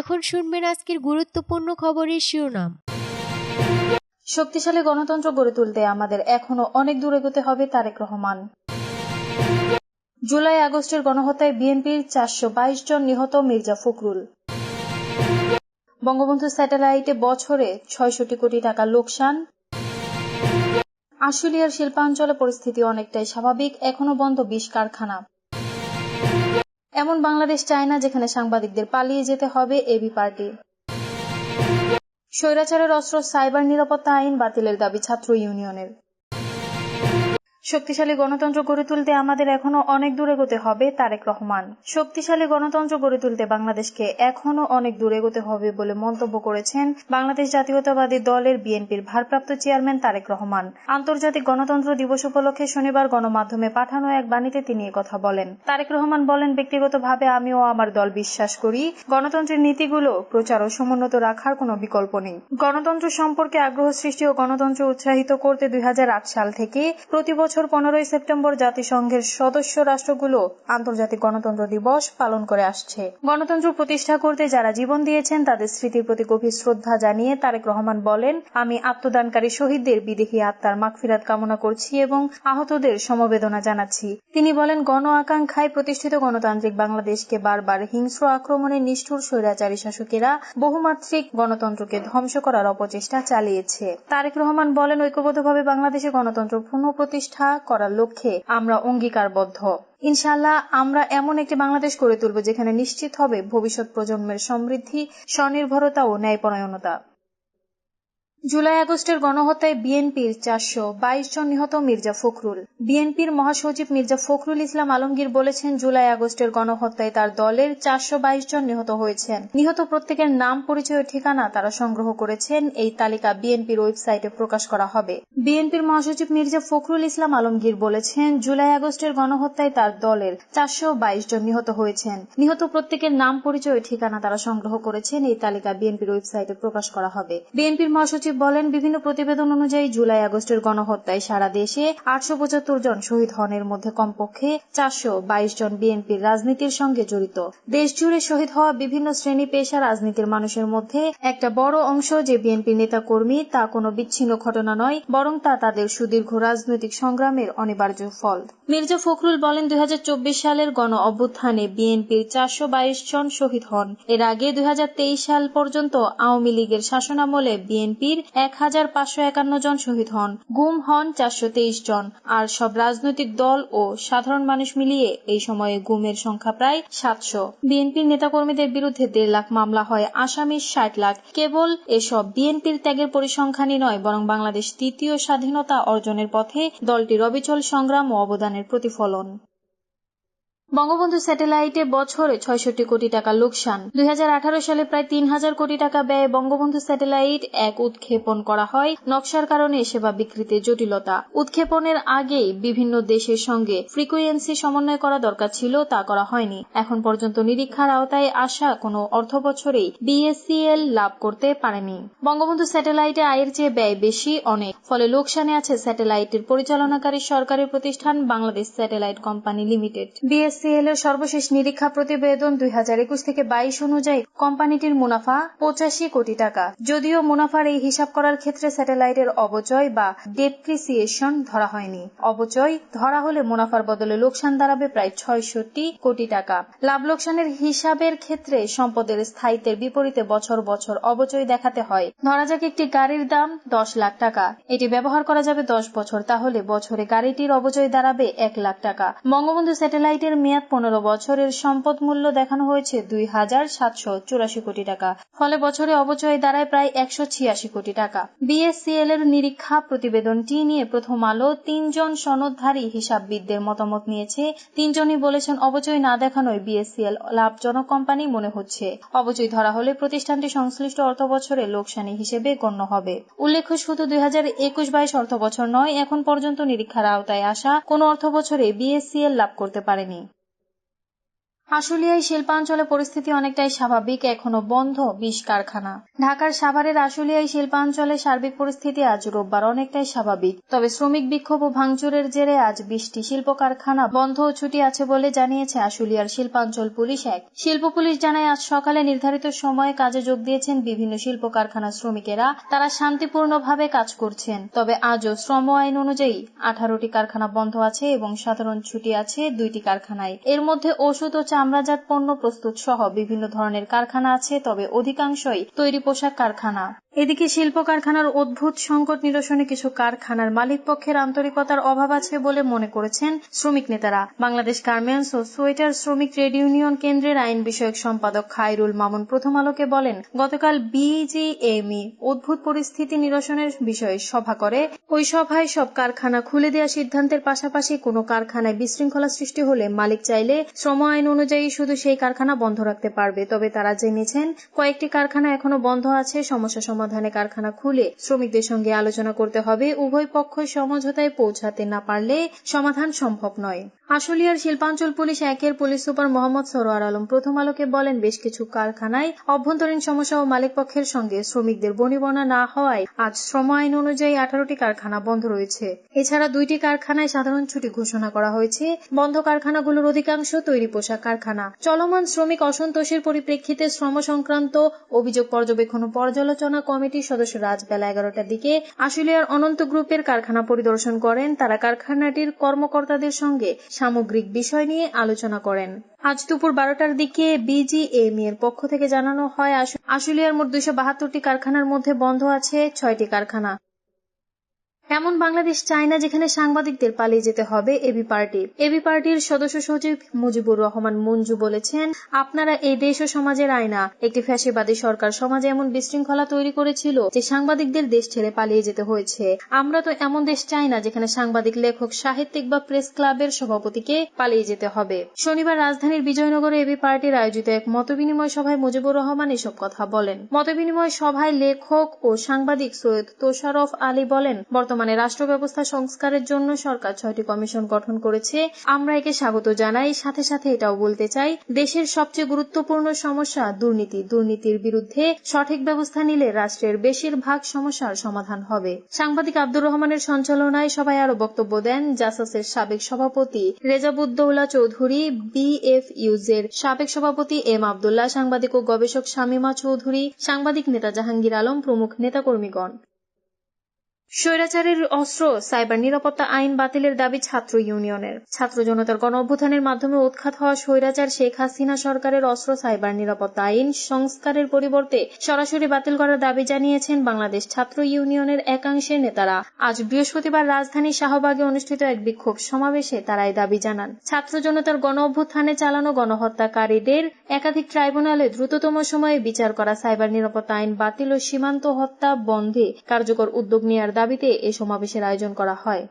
এখন শুনবেন আজকের গুরুত্বপূর্ণ খবরের শিরোনাম। শক্তিশালী গণতন্ত্র গড়ে তুলতে আমাদের এখনও অনেক দূর এগোতে হবে তারেক রহমান। জুলাই আগস্টের গণহত্যায় বিএনপির চারশো বাইশ জন নিহত মির্জা ফখরুল। বঙ্গবন্ধু স্যাটেলাইটে বছরে ছয়ষট্টি কোটি টাকা লোকসান। আশুলিয়ার শিল্পাঞ্চলে পরিস্থিতি অনেকটাই স্বাভাবিক, এখনও বন্ধ বিষ কারখানা। এমন বাংলাদেশ চায় না যেখানে সাংবাদিকদের পালিয়ে যেতে হবে এবি পার্টি। স্বৈরাচারের অস্ত্র সাইবার নিরাপত্তা আইন বাতিলের দাবি ছাত্র ইউনিয়নের। শক্তিশালী গণতন্ত্র গড়ে তুলতে আমাদের এখনও অনেক দূর এগোতে হবে, তারেক রহমান। শক্তিশালী গণতন্ত্র গড়ে তুলতে বাংলাদেশকে এখনও অনেক দূর এগোতে হবে বলে মন্তব্য করেছেন বাংলাদেশ জাতীয়তাবাদী দলের বিএনপির ভারপ্রাপ্ত চেয়ারম্যান তারেক রহমান। আন্তর্জাতিক গণতন্ত্র দিবস উপলক্ষে শনিবার গণমাধ্যমে পাঠানো এক বাণীতে তিনি কথা বলেন। তারেক রহমান বলেন, ব্যক্তিগতভাবে আমিও আমার দল বিশ্বাস করি। গণতন্ত্রের নীতিগুলো প্রচার ও সমুন্নত রাখার কোনো বিকল্প নেই। গণতন্ত্র সম্পর্কে আগ্রহ সৃষ্টি ও গণতন্ত্র উৎসাহিত করতে দুই হাজার আট সাল থেকে প্রতি বছর পনেরোই সেপ্টেম্বর জাতিসংঘের সদস্য রাষ্ট্রগুলো আন্তর্জাতিক গণতন্ত্র দিবস পালন করে আসছে। গণতন্ত্র প্রতিষ্ঠা করতে যারা জীবন দিয়েছেন, তাদের স্মৃতির প্রতি গভীর শ্রদ্ধা জানিয়ে তারেক রহমান বলেন, আমি আত্মদানকারী শহীদদের বিদেহী আত্মার মাগফিরাত কামনা করছি এবং আহতদের সমবেদনা জানাচ্ছি। তিনি বলেন, গণ আকাঙ্ক্ষায় প্রতিষ্ঠিত গণতান্ত্রিক বাংলাদেশকে বারবার হিংস্র আক্রমণে নিষ্ঠুর স্বৈরাচারী শাসকেরা বহুমাত্রিক গণতন্ত্রকে ধ্বংস করার অপচেষ্টা চালিয়েছে। তারেক রহমান বলেন, ঐক্যবদ্ধভাবে বাংলাদেশে গণতন্ত্র পুনঃপ্রতিষ্ঠা করার লক্ষ্যে আমরা অঙ্গীকারবদ্ধ। ইনশাল্লাহ আমরা এমন একটি বাংলাদেশ গড়ে তুলব যেখানে নিশ্চিত হবে ভবিষ্যৎ প্রজন্মের সমৃদ্ধি, স্বনির্ভরতা ও ন্যায়পরায়ণতা। জুলাই আগস্টের গণহত্যায় বিএনপির চারশো বাইশ জন নিহত মির্জা ফখরুল। বিএনপির মহাসচিব মির্জা ফখরুল ইসলাম আলমগীর বলেছেন, জুলাই আগস্টের গণহত্যায় তার দলের চারশো বাইশ জন নিহত হয়েছেন। নিহত প্রত্যেকের নাম, পরিচয় ঠিকানা তারা সংগ্রহ করেছেন। এই তালিকা বিএনপির ওয়েবসাইটে প্রকাশ করা হবে। বিএনপির মহাসচিব মির্জা ফখরুল ইসলাম আলমগীর বলেছেন, জুলাই আগস্টের গণহত্যায় তার দলের চারশো বাইশ জন নিহত হয়েছেন। নিহত প্রত্যেকের নাম, পরিচয় ঠিকানা তারা সংগ্রহ করেছেন। এই তালিকা বিএনপির ওয়েবসাইটে প্রকাশ করা হবে। বিএনপির মহাসচিব বলেন, বিভিন্ন প্রতিবেদন অনুযায়ী জুলাই আগস্টের গণহত্যায় সারা দেশে আটশো পঁচাত্তর জন শহীদ হন এর মধ্যে কমপক্ষে চারশো বাইশ জন বিএনপির রাজনীতির সঙ্গে জড়িত। দেশ জুড়ে শহীদ হওয়া বিভিন্ন শ্রেণি পেশা রাজনীতির মানুষের মধ্যে একটা বড় অংশ যে বিএনপি নেতা কর্মী তা কোনো বিচ্ছিন্ন ঘটনা নয়, বরং তা তাদের সুদীর্ঘ রাজনৈতিক সংগ্রামের অনিবার্য ফল। মির্জা ফখরুল বলেন, দুই হাজার চব্বিশ সালের গণ অভ্যুত্থানে বিএনপির চারশো বাইশ জন শহীদ হন। এর আগে দুই হাজার তেইশ সাল পর্যন্ত আওয়ামী লীগের শাসনামলে বিএনপির এক হাজার পাঁচশো একান্ন জন শহীদ হন। গুম হন চারশো তেইশ জন। আর সব রাজনৈতিক দল ও সাধারণ মানুষ মিলিয়ে এই সময়ে গুমের সংখ্যা প্রায় সাতশো। বিএনপির নেতাকর্মীদের বিরুদ্ধে দেড় লাখ মামলা হয়, আসামির ষাট লাখ। কেবল এসব বিএনপির ত্যাগের পরিসংখ্যানই নয়, বরং বাংলাদেশ তৃতীয় স্বাধীনতা অর্জনের পথে দলটির অবিচল সংগ্রাম ও অবদানের প্রতিফলন। বঙ্গবন্ধু স্যাটেলাইটে বছরে ছয়ষট্টি কোটি টাকা লোকসান। দুই হাজার আঠারো সালে প্রায় তিন হাজার কোটি টাকা ব্যয়ে বঙ্গবন্ধু স্যাটেলাইট এক উৎক্ষেপণ করা হয়, নকশার কারণে সেবা বিকৃতির জটিলতা। উৎক্ষেপণের আগেই বিভিন্ন দেশের সঙ্গে ফ্রিকুয়েন্সি সমন্বয় করা দরকার ছিল, তা করা হয়নি। এখন পর্যন্ত নিরীক্ষার আওতায় আসা কোনো অর্থ বছরেই বিএসসিএল লাভ করতে পারেনি। বঙ্গবন্ধু স্যাটেলাইটে আয়ের চেয়ে ব্যয় বেশি অনেক, ফলে লোকসানে আছে স্যাটেলাইটের পরিচালনাকারী সরকারি প্রতিষ্ঠান Bangladesh satellite company limited. BS BSCL এর সর্বশেষ নিরীক্ষা প্রতিবেদন দুই হাজার একুশ থেকে বাইশ অনুযায়ী কোম্পানিটির মুনাফা পঁচাশি কোটি টাকা। যদিও মুনাফার এই হিসাব করার ক্ষেত্রে স্যাটেলাইটের অবচয় বা ডেপ্রিসিয়েশন ধরা হয়নি। অবচয় ধরা হলে মুনাফার বদলে লোকসান দাঁড়াবে প্রায় ছয়ষট্টি কোটি টাকা। লাভ লোকসানের হিসাবের ক্ষেত্রে সম্পদের স্থায়িত্বের বিপরীতে বছর বছর অবচয় দেখাতে হয়। ধরা যাক একটি গাড়ির দাম দশ লাখ টাকা। এটি ব্যবহার করা যাবে দশ বছর। তাহলে বছরে গাড়িটির অবচয় দাঁড়াবে এক লাখ টাকা। বঙ্গবন্ধু স্যাটেলাইটের মেয়াদ পনেরো বছরের সম্পদ মূল্য দেখানো হয়েছে দুই হাজার সাতশো চুরাশি কোটি টাকা। ফলে বছরে অবচয় দাঁড়ায় প্রায় একশো ছিয়াশি কোটি টাকা। বিএসসিএল এর নিরীক্ষা প্রতিবেদনটি নিয়ে প্রথম আলো তিনজন সনদধারী হিসাববিদদের মতামত নিয়েছে। তিনজনই বলেছেন অবচয় না দেখানোয় বিএসসিএল লাভজনক কোম্পানি মনে হচ্ছে। অবচয় ধরা হলে প্রতিষ্ঠানটি সংশ্লিষ্ট অর্থ বছরে লোকসানি হিসেবে গণ্য হবে। উল্লেখ্য, শুধু দুই হাজার একুশ বাইশ অর্থ বছর নয়, এখন পর্যন্ত নিরীক্ষার আওতায় আসা কোন অর্থ বছরে বিএসসিএল লাভ করতে পারেনি। আশুলিয়ায় শিল্পাঞ্চলে পরিস্থিতি অনেকটাই স্বাভাবিক, এখনও বন্ধ বিশ কারখানা। ঢাকার সাভারের আশুলিয়ায় শিল্পাঞ্চলে সার্বিক পরিস্থিতি আজ রোববার অনেকটাই স্বাভাবিক। তবে শ্রমিক বিক্ষোভ ও ভাঙচুরের জেরে আজ বিশটি শিল্প কারখানা বন্ধ ও ছুটি আছে বলে জানিয়েছে আশুলিয়ার শিল্পাঞ্চল পুলিশ এক। শিল্প পুলিশ জানায়, আজ সকালে নির্ধারিত সময়ে কাজে যোগ দিয়েছেন বিভিন্ন শিল্প কারখানার শ্রমিকেরা। তারা শান্তিপূর্ণভাবে কাজ করছেন। তবে আজও শ্রম আইন অনুযায়ী আঠারোটি কারখানা বন্ধ আছে এবং সাধারণ ছুটি আছে দুইটি কারখানায়। এর মধ্যে ওষুধ ও চামড়াজাত পণ্য প্রস্তুত সহ বিভিন্ন ধরনের কারখানা আছে তবে অধিকাংশই তৈরি পোশাক কারখানা। এদিকে শিল্প কারখানার অদ্ভুত সংকট নিরসনে কিছু কারখানার মালিক পক্ষের আন্তরিকতার অভাব আছে বলে মনে করেছেন শ্রমিক নেতারা। বাংলাদেশ গার্মেন্টস ও সোয়েটার শ্রমিক ট্রেড ইউনিয়ন কেন্দ্রের আইন বিষয়ক সম্পাদক খায়রুল মামুন প্রথম আলোকে বলেন, গতকাল বিজিএমই অদ্ভুত পরিস্থিতি নিরসনের বিষয়ে সভা করে। ওই সভায় সব কারখানা খুলে দেওয়া সিদ্ধান্তের পাশাপাশি কোনো কারখানায় বিশৃঙ্খলা সৃষ্টি হলে মালিক চাইলে শ্রম আইন অনুযায়ী শুধু সেই কারখানা বন্ধ রাখতে পারবে। তবে তারা জেনেছেন, কয়েকটি কারখানা এখনও বন্ধ আছে, সমস্যা কারখানা খুলে শ্রমিকদের সঙ্গে আলোচনা করতে হবে। উভয় পক্ষ সমঝোতায় পৌঁছাতে না পারলে সমাধান সম্ভব নয়। আশুলিয়ার শিল্পাঞ্চল পুলিশ একের পুলিশ সুপার মোহাম্মদ সরোয়ার আলম প্রথম আলোকে বলেন, বেশ কিছু কারখানায় অভ্যন্তরীণ সমস্যা ও মালিক পক্ষের সঙ্গে শ্রমিকদের বনিবনা না হওয়ায় আজ শ্রম আইন অনুযায়ী আঠারোটি কারখানা বন্ধ রয়েছে। এছাড়া দুইটি কারখানায় সাধারণ ছুটি ঘোষণা করা হয়েছে। বন্ধ কারখানাগুলোর অধিকাংশ তৈরি পোশাক কারখানা। চলমান শ্রমিক অসন্তোষের পরিপ্রেক্ষিতে শ্রম সংক্রান্ত অভিযোগ পর্যবেক্ষণ ও পর্যালোচনা কমিটির সদস্যরা আজ বেলা এগারোটার দিকে আশুলিয়ার অনন্ত গ্রুপের কারখানা পরিদর্শন করেন। তারা কারখানাটির কর্মকর্তাদের সঙ্গে সামগ্রিক বিষয় নিয়ে আলোচনা করেন। আজ দুপুর বারোটার দিকে বিজিএমই এর পক্ষ থেকে জানানো হয়, আশু- আশুলিয়ার মোট দুইশো বাহাত্তরটি কারখানার মধ্যে বন্ধ আছে ছয়টি কারখানা। এমন বাংলাদেশ চায় না যেখানে সাংবাদিকদের পালিয়ে যেতে হবে এবি পার্টি। এবি পার্টির সদস্য সচিব মুজিবুর রহমান মঞ্জু বলেছেন, আপনারা এই দেশ ও সমাজের আয়না। একটি ফ্যাসিবাদী সরকার সমাজে এমন বিশৃঙ্খলা তৈরি করেছিল যে সাংবাদিকদের দেশ ছেড়ে পালিয়ে যেতে হয়েছে। আমরা তো এমন দেশ চাই না যেখানে সাংবাদিক, লেখক, সাহিত্যিক বা প্রেস ক্লাবের সভাপতিকে পালিয়ে যেতে হবে। শনিবার রাজধানীর বিজয়নগরে এবি পার্টির আয়োজিত এক মতবিনিময় সভায় মুজিবুর রহমান এসব কথা বলেন। মতবিনিময় সভায় লেখক ও সাংবাদিক সৈয়দ তোশারফ আলী বলেন, বর্তমানে রাষ্ট্র ব্যবস্থা সংস্কারের জন্য সরকার ছয়টি কমিশন গঠন করেছে। আমরা একে স্বাগত জানাই। সাথে সাথে এটাও বলতে চাই, দেশের সবচেয়ে গুরুত্বপূর্ণ সমস্যা দুর্নীতি। দুর্নীতির বিরুদ্ধে সঠিক ব্যবস্থা নিলে রাষ্ট্রের বেশিরভাগ সমস্যার সমাধান হবে। সাংবাদিক আব্দুর রহমানের সঞ্চালনায় সবাই আরও বক্তব্য দেন জাসাসের সাবেক সভাপতি রেজাবুদ্দৌলা চৌধুরী, বিএফইউজের সাবেক সভাপতি এম আবদুল্লাহ, সাংবাদিক ও গবেষক শামিমা চৌধুরী, সাংবাদিক নেতা জাহাঙ্গীর আলম, প্রমুখ নেতাকর্মীগণ। স্বৈরাচারের অস্ত্র, সাইবার নিরাপত্তা আইন বাতিলের দাবি ছাত্র ইউনিয়নের। ছাত্র জনতার গণ অভ্যুত্থানের মাধ্যমে উৎখাত হওয়া স্বৈরাচার শেখ হাসিনা সরকারের অস্ত্র, সাইবার নিরাপত্তা আইন সংস্কারের পরিবর্তে সরাসরি বাতিল করার দাবি জানিয়েছেন বাংলাদেশ ছাত্র ইউনিয়নের একাংশের নেতারা। আজ বৃহস্পতিবার রাজধানীর শাহবাগে অনুষ্ঠিত এক বিক্ষোভ সমাবেশে তারা এই দাবি জানান। ছাত্র জনতার গণ অভ্যুত্থানে চালানো গণহত্যাকারীদের একাধিক ট্রাইব্যুনালে দ্রুততম সময়ে বিচার করা সাইবার নিরাপত্তা আইন বাতিল ও সীমান্ত হত্যা বন্ধে কার্যকর উদ্যোগ নেওয়ার দাবিতে এ সমাবেশের আয়োজন করা হয়।